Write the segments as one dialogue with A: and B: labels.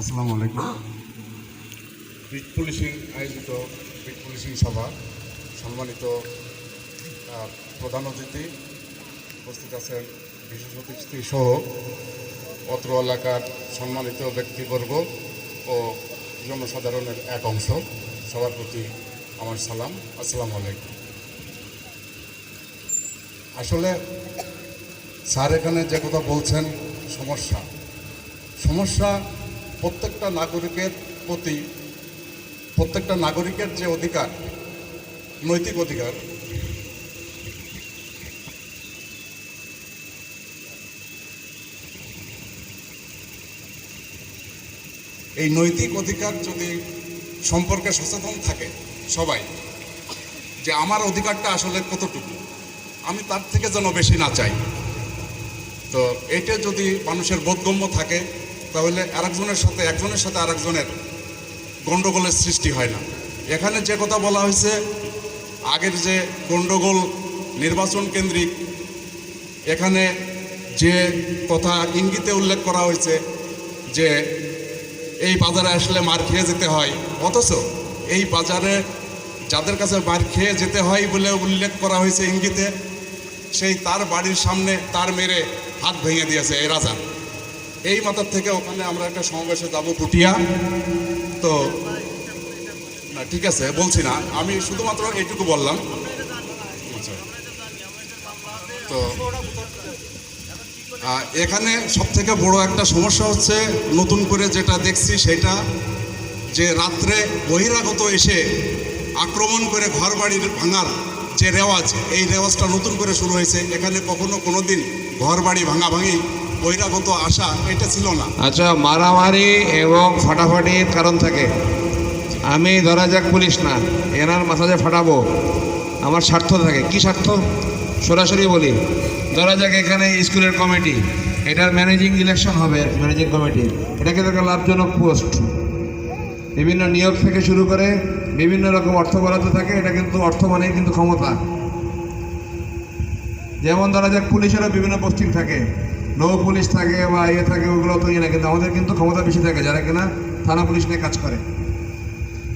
A: আসসালামু আলাইকুম। Beat policing আয়োজিত বিট পুলিশিং সভা সম্মানিত প্রধান অতিথি উপস্থিত আছেন বিশেষ অতিথি সহ অত্র এলাকার সম্মানিত ব্যক্তিবর্গ ও জনসাধারণের এক অংশ। সবার প্রতি আমার সালাম। আসসালামু আলাইকুম। আসলে স্যার এখানে যে কথা বলছেন সমস্যা। সমস্যা প্রত্যেকটা নাগরিকের প্রতি, প্রত্যেকটা নাগরিকের যে অধিকার, নৈতিক অধিকার, এই নৈতিক অধিকার যদি সম্পর্কে সচেতন থাকে সবাই, যে আমার অধিকারটা আসলে কতটুকু, আমি তার থেকে যেন বেশি না চাই। তো এটা যদি মানুষের বোধগম্য থাকে তাহলে আরেকজনের সাথে, একজনের সাথে আরেকজনের গণ্ডগোলের সৃষ্টি হয় না। এখানে যে কথা বলা হয়েছে, আগের যে গণ্ডগোল নির্বাচন কেন্দ্রিক, এখানে যে কথা ইঙ্গিতে উল্লেখ করা হয়েছে যে এই বাজারে আসলে মার খেয়ে যেতে হয়, অথচ এই বাজারে যাদের কাছে মার খেয়ে যেতে হয় বলে উল্লেখ করা হয়েছে ইঙ্গিতে, সেই তার বাড়ির সামনে তার মেরে হাত ভেঙে দিয়েছে এই রাজা। এই মাথার থেকে ওখানে আমরা একটা সমাবেশে যাব পুটিয়া। তো, না, ঠিক আছে, বলছি না। আমি শুধুমাত্র এইটুকু বললাম। আচ্ছা। তো এখানে সব থেকে বড় একটা সমস্যা হচ্ছে, নতুন করে যেটা দেখছি সেটা যে রাত্রে বহিরাগত এসে আক্রমণ করে ঘর বাড়ির ভাঙার যে রেওয়াজ, এই রেওয়াজটা নতুন করে শুরু হয়েছে। এখানে কখনো কোনো দিন ঘর বাড়ি ভাঙা ভাঙি বহিরাগত আসা এটা ছিল না।
B: আচ্ছা মারামারি এবং ফাটাফাটির কারণ থাকে। আমি ধরা যাক পুলিশ না, এনার মাথা যে ফাটাবো। আমার স্বার্থ থাকে। কি স্বার্থ? সরাসরি বলি। ধরা যাক এখানে স্কুলের কমিটি। এটার ম্যানেজিং ইলেকশন হবে, ম্যানেজিং কমিটি। এটা কিন্তু একটা লাভজনক পোস্ট। বিভিন্ন নিয়োগ থেকে শুরু করে বিভিন্ন রকম অর্থ বরাদ্দ থাকে। এটা কিন্তু অর্থ মানেই কিন্তু ক্ষমতা। যেমন ধরা যাক পুলিশেরও বিভিন্ন পোস্টিং থাকে। নৌ পুলিশ থাকে বা ইয়ে থাকে, ওগুলো তো ইয়ে না, কিন্তু আমাদের কিন্তু ক্ষমতা বেশি থাকে, যারা কিনা থানা পুলিশ নিয়ে কাজ করে।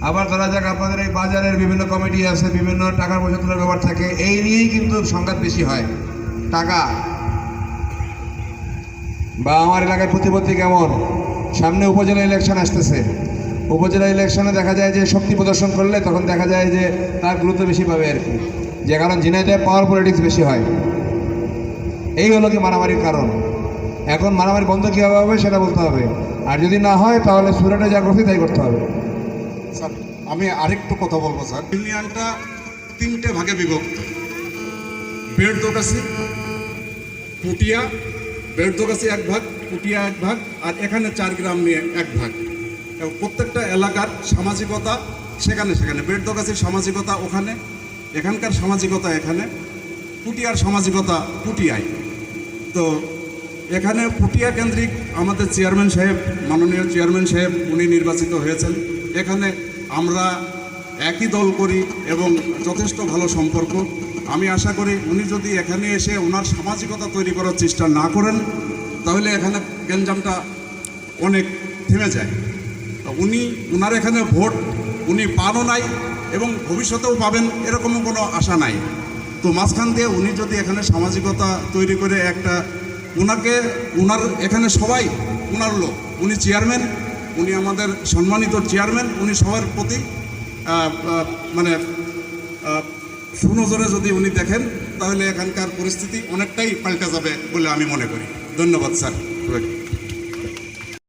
B: আবার ধরা যাক আপনাদের এই বাজারের বিভিন্ন কমিটি আছে, বিভিন্ন টাকার পয়সা তোলার ব্যাপার থাকে, এই নিয়েই কিন্তু সংঘাত বেশি হয়। টাকা। বা আমার এলাকায় প্রতিপত্তি কেমন? সামনে উপজেলা ইলেকশন আসতেছে। উপজেলা ইলেকশনে দেখা যায় যে শক্তি প্রদর্শন করলে তখন দেখা যায় যে তার গুরুত্ব বেশি পাবে আর কি। যে কারণ ঝিনাইদহে পাওয়ার পলিটিক্স বেশি হয়। এই হলো কি মারামারির কারণ। এখন মারামারি বন্ধ কীভাবে হবে সেটা বলতে হবে। আর যদি না হয়, তাহলে সুরাটে যা করছি তাই করতে হবে।
A: স্যার, আমি আরেকটু কথা বলব, স্যার। ইউনিয়নটা তিনটে ভাগে বিভক্ত। বেড়দোগাছি পুটিয়া বেড়দোগাছি এক ভাগ পুটিয়া এক ভাগ, আর এখানে চার গ্রাম নিয়ে এক ভাগ। এবং প্রত্যেকটা এলাকার সামাজিকতা সেখানে সেখানে। বেড়দোগাছির সামাজিকতা ওখানে, এখানকার সামাজিকতা এখানে পুটিয়ার সামাজিকতা পুটিয়ায় তো এখানে পুটিয়া কেন্দ্রিক আমাদের চেয়ারম্যান সাহেব, মাননীয় চেয়ারম্যান সাহেব উনি নির্বাচিত হয়েছেন। এখানে আমরা একই দল করি এবং যথেষ্ট ভালো সম্পর্ক। আমি আশা করি উনি যদি এখানে এসে ওনার সামাজিকতা তৈরি করার চেষ্টা না করেন, তাহলে এখানে গেঞ্জামটা অনেক থেমে যায়। উনি ওনার এখানে ভোট উনি পানও নাই এবং ভবিষ্যতেও পাবেন এরকমও কোনো আশা নাই। তো মাঝখান দিয়ে উনি যদি এখানে সামাজিকতা তৈরি করে একটা ওনাকে ওনার এখানে সবাই ওনার লোক। উনি চেয়ারম্যান উনি আমাদের সম্মানিত চেয়ারম্যান উনি সবার প্রতি মানে সুনজরে যদি উনি দেখেন, তাহলে এখানকার পরিস্থিতি অনেকটাই পাল্টে যাবে বলে আমি মনে করি। ধন্যবাদ, স্যার।